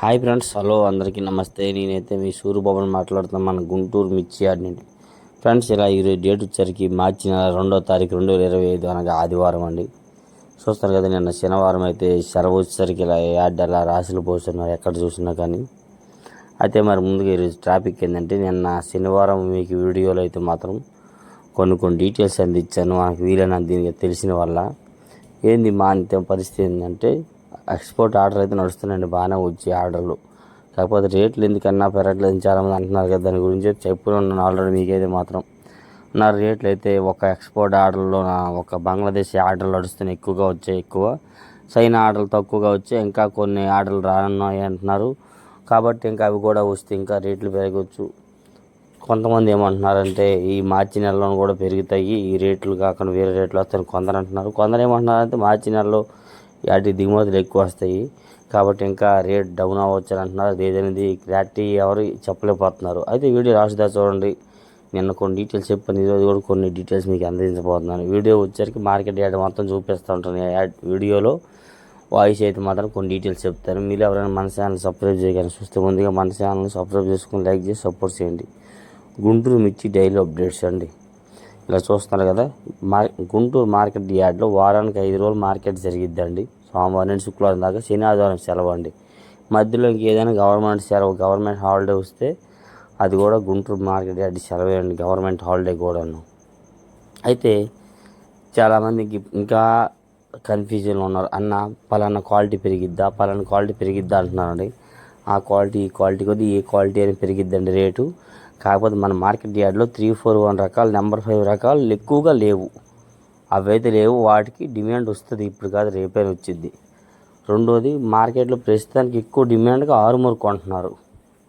Hi friends hello అందరికీ నమస్తే. నేనైతే మీ సూర్యబాబుని మాట్లాడుతున్నాను మన గుంటూరు మిర్చి నుండి ఫ్రెండ్స్ ఇలా ఈరోజు డేట్ వచ్చరికి మార్చి నెల రెండో తారీఖు రెండు వేల ఇరవై ఐదు అనగా ఆదివారం అండి. చూస్తారు కదా నిన్న శనివారం అయితే సెలవు వచ్చేసరికి ఇలా యాడ్ అలా రాశులు పోస్తున్నారు ఎక్కడ చూసినా కానీ. అయితే మరి ముందుగా ఈరోజు ట్రాఫిక్ ఏంటంటే నిన్న శనివారం మీకు వీడియోలు అయితే మాత్రం కొన్ని కొన్ని డీటెయిల్స్ అందించాను. మనకు వీలైన దీనికి తెలిసిన వల్ల ఏంది మా అంత్యం పరిస్థితి ఏంటంటే ఎక్స్పోర్ట్ ఆర్డర్ అయితే నడుస్తున్నాయండి బాగానే వచ్చి ఆర్డర్లు. కాకపోతే రేట్లు ఎందుకన్నా పెరగట్లేదు చాలామంది అంటున్నారు కదా దాని గురించి చెప్పుకుని ఉన్నాను ఆల్రెడీ మీకైతే మాత్రం. నా రేట్లు అయితే ఒక ఎక్స్పోర్ట్ ఆర్డర్లో నా ఒక బంగ్లాదేశ్ ఆర్డర్లు నడుస్తున్నాయి ఎక్కువగా వచ్చాయి ఎక్కువ. చైనా ఆర్డర్లు తక్కువగా వచ్చాయి ఇంకా కొన్ని ఆర్డర్లు రానున్నాయి అంటున్నారు. కాబట్టి ఇంకా అవి కూడా వస్తే ఇంకా రేట్లు పెరగవచ్చు కొంతమంది ఏమంటున్నారంటే ఈ మార్చి నెలలో కూడా పెరుగుతాయి ఈ రేట్లు కాకుండా వేరే రేట్లు వస్తాయి కొందరు అంటున్నారు. కొందరు ఏమంటున్నారంటే మార్చి నెలలో వాటి దిగుమతులు ఎక్కువ వస్తాయి. కాబట్టి ఇంకా రేట్ డౌన్ అవ్వచ్చు అని అంటున్నారు ఏదనేది క్లారిటీ ఎవరు చెప్పలేకపోతున్నారు. అయితే వీడియో రాసుదా చూడండి. నిన్న కొన్ని డీటెయిల్స్ చెప్పాను. ఈరోజు కూడా కొన్ని డీటెయిల్స్ మీకు అందించబోతున్నాను. వీడియో వచ్చరికి మార్కెట్ యాడ్ మొత్తం చూపిస్తూ ఉంటాను. యాడ్ వీడియోలో వాయిస్ అయితే మాత్రం కొన్ని డీటెయిల్స్ చెప్తాను. మీరు ఎవరైనా మన ఛానల్ సబ్స్క్రైబ్ చేయగలని చూస్తే ముందుగా మన ఛానల్ని సబ్స్క్రైబ్ చేసుకుని లైక్ చేసి సపోర్ట్ చేయండి. గుంటూరు మిర్చి డైలీ అప్డేట్స్ అండి. ఇలా చూస్తున్నారు కదా మార్ గుంటూరు మార్కెట్ యార్డ్లో వారానికి ఐదు రోజులు మార్కెట్ జరిగిద్దండి. సోమవారం నుండి శుక్రవారం దాకా శని ఆదివారం సెలవు అండి. మధ్యలో ఇంకేదైనా గవర్నమెంట్ సెలవు గవర్నమెంట్ హాలిడే వస్తే అది కూడా గుంటూరు మార్కెట్ యార్డ్ సెలవే అండి గవర్నమెంట్ హాలిడే కూడాను. అయితే చాలామందికి ఇంకా కన్ఫ్యూజన్లో ఉన్నారు. అన్న పలానా క్వాలిటీ పెరిగిద్దా పలానా క్వాలిటీ పెరిగిద్దా అంటున్నారండి. ఆ క్వాలిటీ ఈ క్వాలిటీ కొద్ది ఏ క్వాలిటీ అని పెరిగిద్దండి రేటు. కాకపోతే మన మార్కెట్ యార్డ్లో త్రీ ఫోర్ వన్ రకాలు నెంబర్ ఫైవ్ రకాలు ఎక్కువగా లేవు. అవైతే లేవు వాటికి డిమాండ్ వస్తుంది. ఇప్పుడు కాదు రేపైనా వచ్చింది రెండోది మార్కెట్లో ప్రస్తుతానికి ఎక్కువ డిమాండ్గా ఆరుమూరు కొంటున్నారు.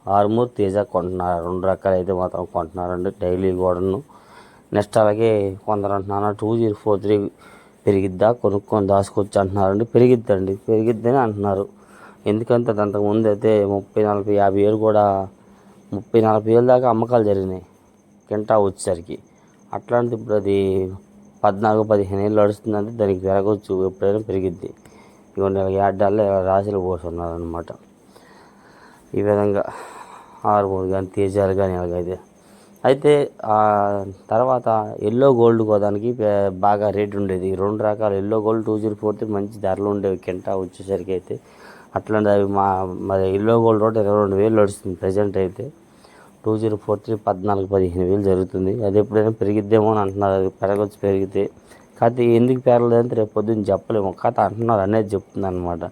ఆరుమూరు తేజ కొంటున్నారు. రెండు రకాలు అయితే మాత్రం కొంటున్నారండి డైలీ కూడాను నెక్స్ట్ అలాగే కొందరు అంటున్నారు టూ జీరో ఫోర్ త్రీ పెరిగిద్దా కొనుక్కొని దాచుకోవచ్చు అంటున్నారండి. పెరిగిద్దండి. పెరిగిద్దని అంటున్నారు. ఎందుకంటే అంతకుముందు అయితే ముప్పై నలభై యాభై ఏళ్ళు కూడా ముప్పై నలభై వేల దాకా అమ్మకాలు జరిగినాయి. కింటా వచ్చేసరికి. అట్లాంటిది ఇప్పుడు అది పద్నాలుగు పదిహేను ఏళ్ళు నడుస్తుందంటే దానికి పెరగవచ్చు ఎప్పుడైనా పెరిగిద్ది. ఇవన్నీ ఏడాల్లో రాశులు పోస్తున్నారు ఈ విధంగా ఆరుమూరు కానీ తేజాలు కానీ అలాగైతే. అయితే తర్వాత ఎల్లో గోల్డ్ కోదానికి బాగా రేట్ ఉండేది. రెండు రకాల yellow gold two zero four మంచి ధరలు ఉండేవి కింటా వచ్చేసరికి అయితే. అట్లాంటి అవి మా మరి ఇల్లో గోల్డ్ రోడ్ ఇరవై రెండు వేలు నడుస్తుంది ప్రజెంట్ అయితే. టూ జీరో ఫోర్ త్రీ పద్నాలుగు పదిహేను వేలు జరుగుతుంది. అది ఎప్పుడైనా పెరిగిద్దేమో అని అంటున్నారు. అది పెరగచ్చు పెరిగితే. కాకపోతే ఎందుకు పెరగలేదంటే రేపు పొద్దున్న చెప్పలేము. కాకపోతే అంటున్నారు అనేది చెప్తుంది అనమాట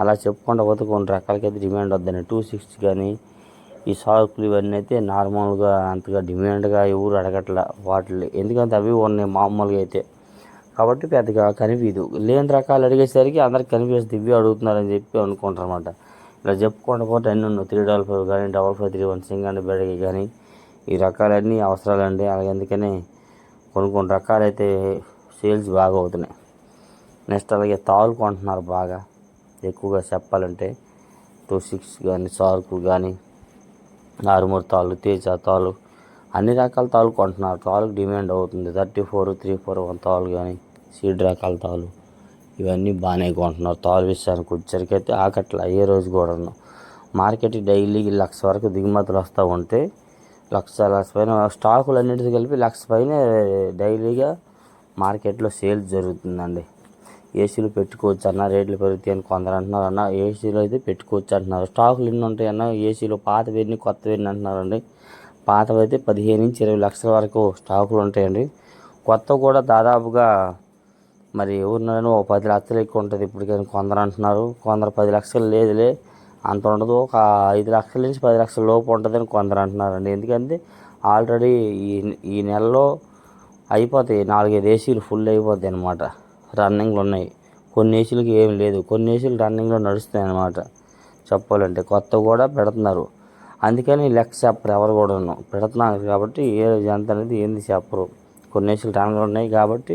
అలా చెప్పుకుంటూ పోతే కొన్ని రకాలకైతే డిమాండ్ వద్దని. టూ సిక్స్టీ కానీ ఈ సాకులు ఇవన్నీ అయితే నార్మల్గా అంతగా డిమాండ్గా ఎవరు అడగట్లా వాటిని ఎందుకంటే అవి ఉన్నాయి మామూలుగా అయితే. కాబట్టి పెద్దగా కనిపించదు లేని రకాలు అడిగేసరికి అందరికి కనిపిస్తుంది. ఇవి అడుగుతున్నారని చెప్పి అనుకుంటారు అనమాట ఇలా చెప్పుకుంటూ పోతే అన్నీ ఉన్నాయి? త్రీ డబల్ ఫైవ్ కానీ డబల్ ఫైవ్ త్రీ వన్ సింగ్ బెడగి కానీ ఈ రకాలన్నీ అవసరాలండి. అలాగే అందుకని కొన్ని కొన్ని రకాలైతే సేల్స్ బాగా అవుతున్నాయి. నెక్స్ట్ అలాగే తాళ్ళు కొంటున్నారు బాగా. ఎక్కువగా చెప్పాలంటే టూ సిక్స్ కానీ సార్కు కానీ ఆరుమూరు తాళ్ళు తేజ తాళ్ళు అన్ని రకాల తాళ్ళు కొంటున్నారు. తాళ్ళకి డిమాండ్ అవుతుంది. Thirty four three four one తాళ్ళు కానీ సీడ్ రకాల తాళ్ళు ఇవన్నీ బాగానే కొంటున్నారు. తాళ్ళు విషయానికి వచ్చేసరికి ఆకట్ల ఏ రోజు కూడా మార్కెట్ డైలీ లక్ష వరకు దిగుమతులు వస్తూ ఉంటే లక్ష లక్ష పైన స్టాకులు అన్నిటితో కలిపి లక్ష పైన డైలీగా మార్కెట్లో సేల్స్ జరుగుతుందండి. ఏసీలు పెట్టుకోవచ్చు అన్న రేట్లు పెరుగుతాయి అని కొందరు అంటున్నారు అన్న ఏసీలో అయితే పెట్టుకోవచ్చు అంటున్నారు. స్టాకులు ఎన్ని ఉంటాయి అన్న ఏసీలో పాతవి ఎన్ని కొత్తవి ఎన్ని అంటున్నారండి. పాతవి అయితే పదిహేను నుంచి ఇరవై లక్షల వరకు స్టాకులు ఉంటాయండి. కొత్త కూడా దాదాపుగా మరి ఎవరినైనా ఒక పది లక్షలు ఎక్కువ ఉంటుంది. ఇప్పటికైనా కొందరు అంటున్నారు. కొందరు పది లక్షలు లేదులే. అంత ఉండదు. ఒక ఐదు లక్షల నుంచి పది లక్షల లోపు ఉంటుందని కొందరు అంటున్నారండి. ఎందుకంటే ఆల్రెడీ ఈ ఈ నెలలో అయిపోతాయి. నాలుగైదు ఏసీలు ఫుల్ అయిపోతాయి అనమాట రన్నింగ్లు ఉన్నాయి. కొన్ని ఏసీలకి ఏం లేదు. కొన్ని ఏసీలు రన్నింగ్లో నడుస్తాయి అనమాట చెప్పాలంటే కొత్త కూడా పెడుతున్నారు. అందుకని లెక్క చెప్పరు ఎవరు కూడా పెడుతున్నారు కాబట్టి ఏ ఎంత అనేది ఏంది చెప్పరు కొన్ని ఏసీలు రన్నింగ్లో ఉన్నాయి కాబట్టి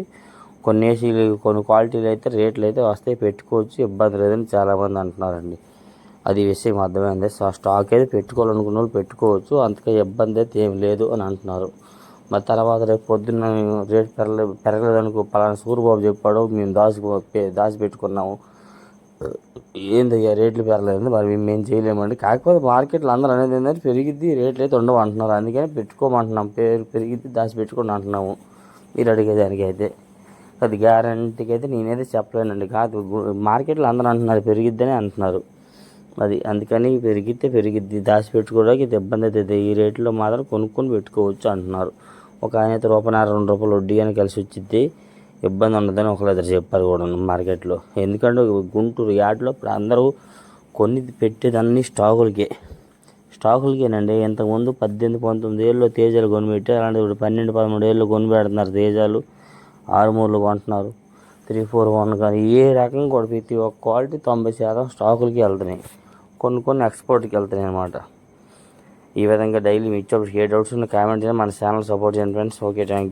కొన్ని ఏసీలు కొన్ని క్వాలిటీలు అయితే రేట్లు అయితే వస్తాయి. పెట్టుకోవచ్చు. ఇబ్బంది లేదని చాలామంది అంటున్నారండి. అది విషయం అర్థమైంది సో స్టాక్ అయితే పెట్టుకోవాలనుకున్న వాళ్ళు పెట్టుకోవచ్చు. అంతగా ఇబ్బంది అయితే ఏం లేదు అని అంటున్నారు. మరి తర్వాత రేపు పొద్దున్న రేట్ పెరగలేదు పెరగలేదనుకో పలానా సూరిబాబు చెప్పాడు మేము దాచి దాచి పెట్టుకున్నాము. ఏందయ్యా రేట్లు పెరగలేదు మరి మేము చేయలేమండి. కాకపోతే మార్కెట్లో అందరూ అనేది ఏంటంటే పెరిగిద్ది రేట్లు అయితే ఉండవు అంటున్నారు అందుకని పెట్టుకోమంటున్నాం. పేరు పెరిగిద్ది దాచి పెట్టుకోండి అంటున్నాము. మీరు అడిగేదానికి అయితే. అది గ్యారంటీకి అయితే నేనైతే చెప్పలేనండి. కాదు మార్కెట్లో అందరూ అంటున్నారు పెరిగిద్దని అంటున్నారు. అది అందుకని పెరిగితే పెరిగిద్ది దాచి పెట్టుకోవడానికి ఇది ఇబ్బంది అవుతుంది ఈ రేట్లో మాత్రం కొనుక్కొని పెట్టుకోవచ్చు అంటున్నారు. ఒక ఆయన అయితే రూపాయన్నర రెండు రూపాయలు వడ్డీ అని కలిసి వచ్చింది ఇబ్బంది ఉండదని ఒకరు ఇద్దరు చెప్పారు కూడా మార్కెట్లో. ఎందుకంటే గుంటూరు యార్డ్లో ఇప్పుడు అందరూ కొన్ని పెట్టేదన్నీ స్టాకులకే. స్టాకులకేనండి. ఇంతకుముందు పద్దెనిమిది పంతొమ్మిది ఏళ్ళు తేజాలు కొనిపెట్టి అలాంటి ఇప్పుడు పన్నెండు పదమూడు ఏళ్ళు కొనిపెడుతున్నారు తేజాలు. ఆరుమూరులు కొంటున్నారు. త్రీ ఫోర్ వన్ కానీ ఏ రకంగా కూడా ప్రతి ఒక్క క్వాలిటీ తొంభై శాతం స్టాకులకి వెళ్తున్నాయి. కొన్ని కొన్ని ఎక్స్పోర్ట్కి వెళ్తున్నాయి అనమాట ఈ విధంగా డైలీ మీ ఇచ్చేప్పుడు ఏ డౌట్స్ ఉన్న కామెంట్ చేయండి. మన ఛానల్ సపోర్ట్ చేయండి ఫ్రెండ్స్. Okay thank